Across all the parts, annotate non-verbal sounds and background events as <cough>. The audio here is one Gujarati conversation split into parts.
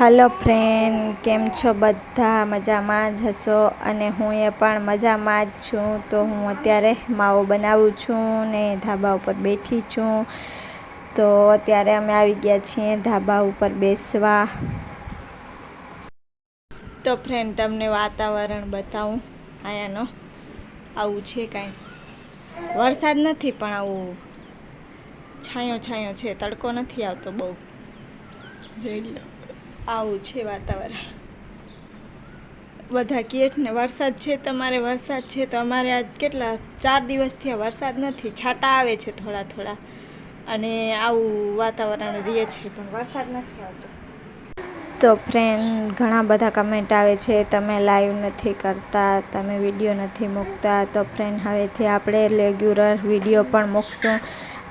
હલો ફ્રેન્ડ કેમ છો બધા? મજામાં જ હશો? અને હું એ પણ મજામાં જ છું. તો હું અત્યારે માવો બનાવું છું ને ધાબા ઉપર બેઠી છું. તો અત્યારે અમે આવી ગયા છીએ ધાબા ઉપર બેસવા. તો ફ્રેન્ડ તમને વાતાવરણ બતાવું. અહીંયાનો આવું છે કાંઈ. વરસાદ નથી પણ આવું છાંયો છાંયો છે. તડકો નથી આવતો બહુ. જોઈ લો. આવું છે વાતાવરણ. બધા કહે ને, વરસાદ છે તમારે, વરસાદ છે તો અમારે આજ કેટલા, ચાર દિવસથી આ વરસાદ નથી, છાંટા આવે છે થોડા થોડા. અને આવું વાતાવરણ રહે છે, પણ વરસાદ નથી આવતો. તો ફ્રેન્ડ ઘણા બધા કમેન્ટ આવે છે, તમે લાઈવ નથી કરતા, તમે વીડિયો નથી મૂકતા. તો ફ્રેન્ડ હવેથી આપણે રેગ્યુલર વીડિયો પણ મૂકશું.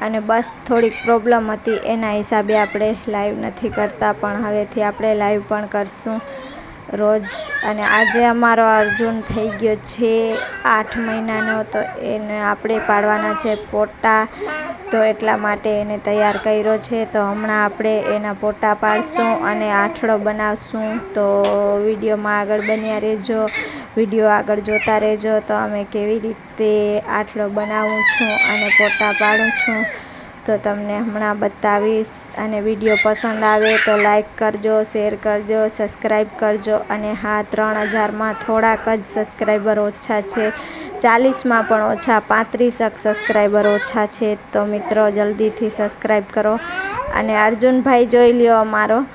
અને બસ થોડીક પ્રોબ્લેમ હતી, એના હિસાબે આપણે લાઈવ નથી કરતા, પણ હવેથી આપણે લાઈવ પણ કરશું રોજ. અને આજે અમારો અર્જુન થઈ ગયો છે આઠ મહિનાનો, તો એને આપણે પાડવાના છે પોટા. તો એટલા માટે એને તૈયાર કર્યો છે, તો હમણાં આપણે એના પોટા પાડશું અને આઠડો બનાવશું. તો વિડીયોમાં આગળ બન્યા રહેજો. વીડિયો આગળ જોતા રહેજો. તો અમે કેવી રીતે આટલો બનાવું છું અને ફોટા પાડું છું, તો તમને હમણાં બતાવીશ. અને વીડિયો પસંદ આવે તો લાઈક કરજો, શેર કરજો, સબસ્ક્રાઈબ કરજો. અને હા, ત્રણ હજારમાં થોડાક જ સબસ્ક્રાઈબર ઓછા છે. ચાલીસમાં પણ ઓછા પાંત્રીસક સબસ્ક્રાઈબર ઓછા છે. તો મિત્રો, જલ્દીથી સબસ્ક્રાઈબ કરો. અને અર્જુનભાઈ જોઈ લ્યો અમારો.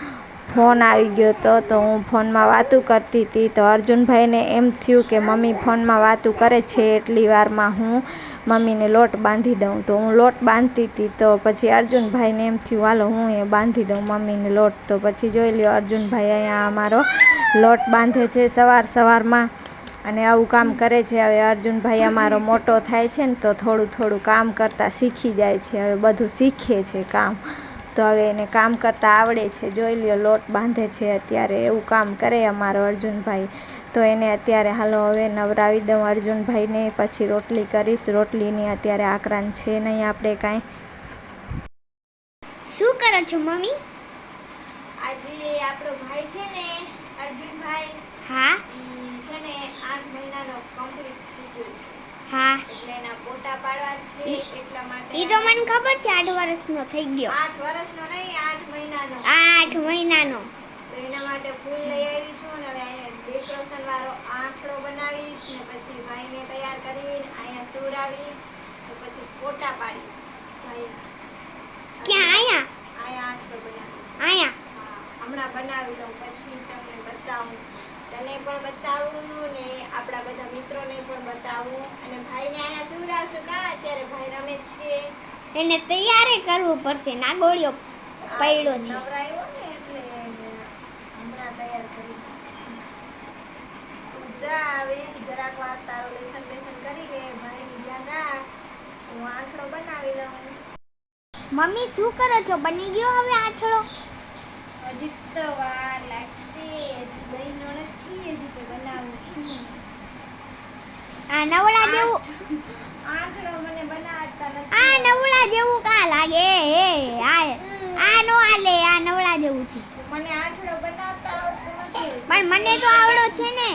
ફોન આવી ગયો હતો તો હું ફોનમાં વાતું કરતી હતી. તો અર્જુનભાઈને એમ થયું કે, મમ્મી, ફોનમાં વાતું કરે છે, એટલી વારમાં હું મમ્મીને લોટ બાંધી દઉં. તો હું લોટ બાંધતી હતી, તો પછી અર્જુનભાઈને એમ થયું, હાલો, હું એ બાંધી દઉં મમ્મીને લોટ. તો પછી જોઈ લ્યો, અર્જુનભાઈ અહીંયા અમારો લોટ બાંધે છે સવાર સવારમાં અને આવું કામ કરે છે. હવે અર્જુનભાઈ અમારો મોટો થાય છે ને, તો થોડું થોડું કામ કરતાં શીખી જાય છે. હવે બધું શીખે છે કામ. તો હવે એને કામ કરતાં આવડે છે. જોઈ લ્યો લોટ બાંધે છે અત્યારે એવું કામ કરે અમારો અર્જુનભાઈ. તો એને અત્યારે હાલો હવે નવરાવી દઉં અર્જુનભાઈને પછી રોટલી કરીશ. રોટલીની અત્યારે આક્રાંત છે નહીં આપણે કાંઈ. શું કરો છો મમ્મી? આજે આપણો ભાઈ છે ને અર્જુનભાઈ હા? છે ને આઠ મહિનાનો કમ્પ્લીટ થઈ ગયો છે. હા? પોટા પાડવા છે એટલા માટે એ તો મને ખબર છે આઠ વર્ષનો થઈ ગયો. આઠ વર્ષનો નહીં આઠ મહિનાનો. આઠ મહિનાનો. તો એના માટે ફૂલ લઈ આવી છું અને હવે ડેકોરેશન વાળો આંખડો બનાવીશ ને પછી ભાઈને તૈયાર કરીને અહીંયા સુરાવીશ તો પછી ફોટા પાડીશ. ભાઈ ક્યાં? આયા અહીંયા આંખડો બનાવીશ. આયા હમણાં બનાવી લઉં પછી તમને બતાવું. તને પણ બતાવું ને આપણા બધા મિત્રોને પણ બતાવું. અને ભાઈને અહીંયા સુરાશું કા અત્યારે ભાઈ રમે છે. એને તૈયાર કરવું પડશે નાગોળિયો પડ્યો છે. નવરાયો ને એટલે હમણાં તૈયાર કરી તું જા હવે જરાક વાર તારો લેસન બેસન કરી લે ભાઈની ધ્યાન રાખ. હું આંખડો બનાવી લઉં. મમ્મી શું કરો છો? બની ગયો હવે આછળો હજી તો વાર લાગશે હજી બહેનો નથી હજી તો બનાવું છું આ નવડા જેવું આંખડો મને બનાવતા નથી. આ નવડા જેવું કા લાગે હે આ આ નો આલે આ નવડા જેવું છે. મને આંખડો બનાવતા આવડતું નથી. પણ મને તો આવડો છે ને.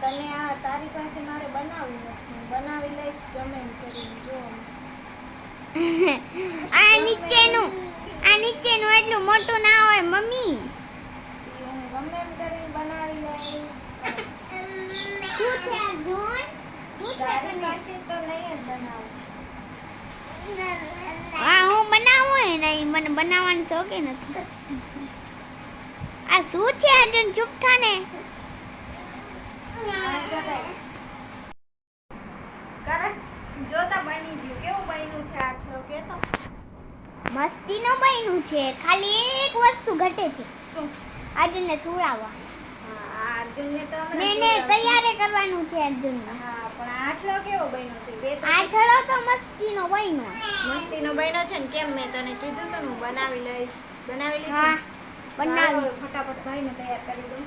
તને આ તારી પાસે મારે બનાવવું નથી. બનાવી લઈશ ગમે કરીને જો. <laughs> આ નીચેનું આ નીચેનું એટલું મોટું ના હોય મમ્મી. ગમે એમ કરીને બનાવી લઈશ. શું છે આ હું બનાવું ને મને બનાવવાનો શોખ નથી. આ શું છે અર્જુન ચૂપ થા ને. જોતા બની ગયું. કેવું બન્યું છે આટલો કે તો મસ્તીનો બન્યું છે. ખાલી એક વસ્તુ ઘટે છે. શું? અર્જુનને સુવડાવવા. હા અર્જુનને તો હમણાં ને તૈયાર કરવાનું છે અર્જુનને. હા પણ આટલો કેવો બન્યો છે? બે તો આઠળો તો મસ્તીનો બન્યો. મસ્તીનો બન્યો છે ને કેમ મેં તને કીધું તું હું બનાવી લઈશ. બનાવી લીધું. હા બનાવી. ફટાફટ ભાઈને તૈયાર કરી દઉં.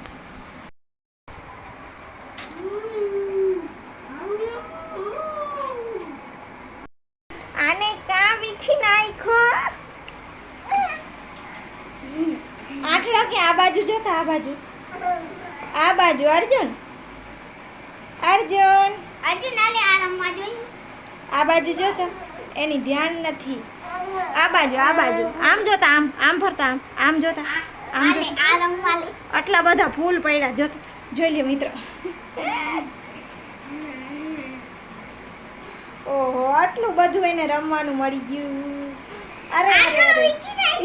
આને કા વીખી નાખ્યો? આઠડો કે આ બાજુ? જોતા આ બાજુ. આ બાજુ અર્જુન. અર્જુન. અર્જુન આલે આ રમવા જોઈએ આ બાજુ જોતો એની ધ્યાન નથી. આ બાજુ આ બાજુ. આમ જોતા આમ આમ ફરતા આમ આમ જોતા આમ જોતા. આ રમવા લે. આટલા બધા ફૂલ પડ્યા જોતા જોઈ લ્યો મિત્રો. ઓહો આટલું બધું એને રમવાનું મળી ગયું. અરે.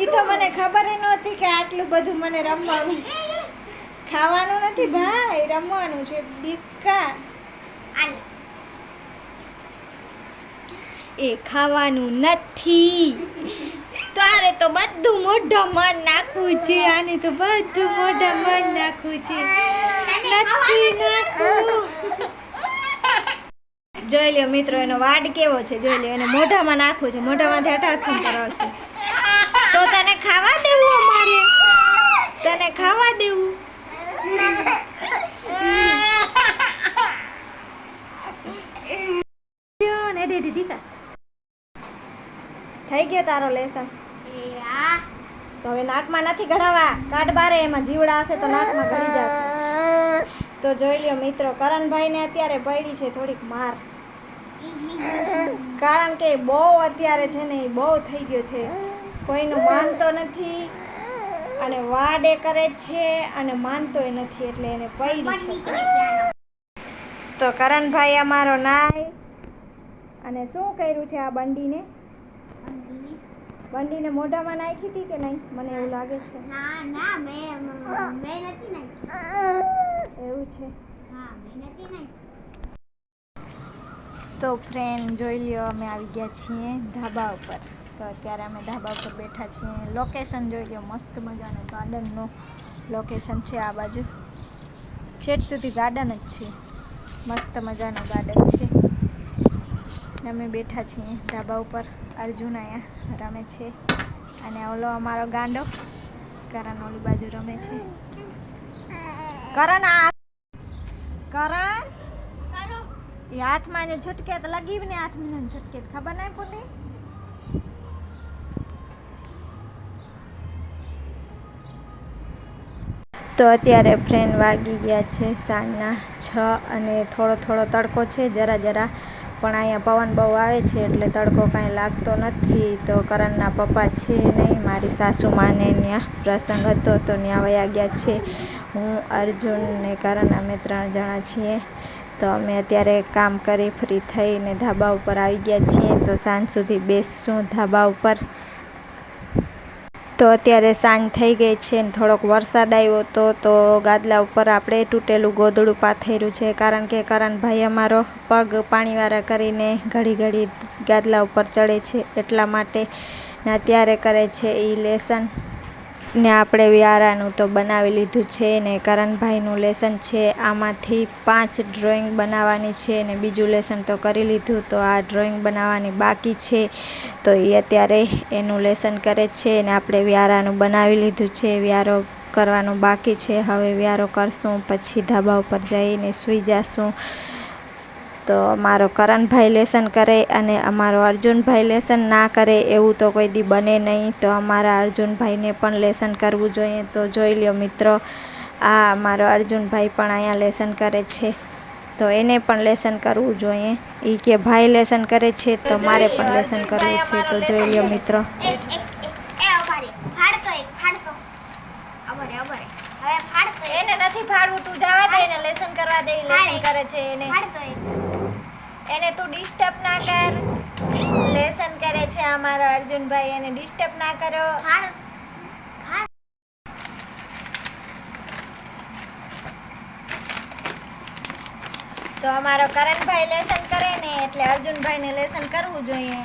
ઈ તો મને ખબર નહોતી કે આટલું બધું મને રમવાનું ખાવાનું નથી ભાઈ રમવાનું છે. બિકા એ ખાવાનું નથી. તારે તો બધું મોઢામાં નાખવું છે આને તો બધું મોઢામાં નાખવું છે. નથી નાખવું. જોઈ લ્યો મિત્રો એનો વાડ કેવો છે જોઈ લ્યો. એને મોઢામાં નાખવું છે મોઢામાંથી અટાક્ષણ કરાવશે તો તને ખાવા દેવું અમારે? તને ખાવા દેવું? થઈ ગયો તારો લેસન તો હવે નાકમાં નથી ઘડાવા. કાઢ બારે, એમાં જીવડા હશે તો નાકમાં ઘડી જશે. તો જોઈ લ્યો મિત્રો, કરણભાઈને અત્યારે પડી છે થોડીક માર. કારણ કે બહુ અત્યારે છે ને બહુ થઈ ગયો છે. કોઈનું માનતો નથી. અને વાડે કરે છે અને માનતોય નથી એટલે એને પડી. તો કરણભાઈ અમારો નાય. અને શું કર્યું છે આ બંડીને? બંડીને? મોઢામાં નાખી હતી કે નહીં? મને એવું લાગે છે. ના ના મેં મેં નથી નાખી એવું છે. હા મેં નથી નાખી તો ફ્રેન્ડ જોઈ લ્યો અમે આવી ગયા છીએ ધાબા ઉપર. તો અત્યારે અમે ધાબા ઉપર બેઠા છીએ. લોકેશન જોઈ લો મસ્ત મજાનું ગાર્ડનનું લોકેશન છે આ બાજુ. છેટ સુધી ગાર્ડન જ છે. મસ્ત મજાનું ગાર્ડન છે. અમે બેઠા છીએ ધાબા ઉપર. અર્જુન અહીંયા રમે છે. અને ઓલો અમારો ગાંડો કરણ ઓલી બાજુ રમે છે. કરણ આ કરણ? એ હાથમાં જે છટકે તો લગી ને હાથમાં છટકેત છટકે ખબર નહીં પોતે? તો અત્યારે ફ્રેન્ડ વાગી ગયા છે સાંજના છ અને થોડો થોડો તડકો છે, જરા જરા. પણ અહીંયા પવન બહુ આવે છે એટલે તડકો કાંઈ લાગતો નથી. તો કરણના પપ્પા છે નહીં, મારી સાસુમાને ત્યાં પ્રસંગ હતો તો ત્યાં વયા ગયા છે. હું, અર્જુન ને કરણ અમે ત્રણ જણા છીએ. તો અમે અત્યારે કામ કરી ફ્રી થઈને ધાબા ઉપર આવી ગયા છીએ. તો સાંજ સુધી બેસશું ધાબા ઉપર. તો અત્યારે સાંજ થઈ ગઈ છે ને થોડોક વરસાદ આવ્યો હતો તો ગાદલા ઉપર આપણે તૂટેલું ગોદડું પાથર્યું છે. કારણ કે કરણભાઈ અમારો પગ પાણીવાળા કરીને ઘડી ઘડી ગાદલા ઉપર ચડે છે એટલા માટે ને અત્યારે કરે છે એ લેસન. ને આપણે વ્યારાનું તો બનાવી લીધું છે ને કરણભાઈનું લેસન છે. આમાંથી પાંચ ડ્રોઈંગ બનાવવાની છે ને બીજું લેસન તો કરી લીધું. તો આ ડ્રોઈંગ બનાવવાની બાકી છે. તો એ અત્યારે એનું લેસન કરે છે ને આપણે વ્યારાનું બનાવી લીધું છે. વ્યારો કરવાનું બાકી છે. હવે વ્યારો કરશું, પછી ધાબા ઉપર જઈને સૂઈ જાશું. તો અમારો કરણભાઈ લેસન કરે અને અમારો અર્જુનભાઈ લેસન ના કરે એવું તો કોઈ દી બને નહીં. તો અમારા અર્જુનભાઈને પણ લેસન કરવું જોઈએ. તો જોઈ લ્યો મિત્રો આ અમારો અર્જુનભાઈ પણ અહીંયા લેસન કરે છે. તો એને પણ લેસન કરવું જોઈએ. એ કે ભાઈ લેસન કરે છે તો મારે પણ લેસન કરવું છે. તો જોઈ લ્યો મિત્રો. એને નથી ફાડવું તું જવા દે એને લેસન કરવા દે લેસન કરે છે એને. એને તું ડિસ્ટર્બ ના કર. લેસન કરે છે અમારો અર્જુનભાઈ એને ડિસ્ટર્બ ના કરો. તો અમારો કરણભાઈ લેસન કરે ને એટલે અર્જુનભાઈને લેસન કરવું જોઈએ.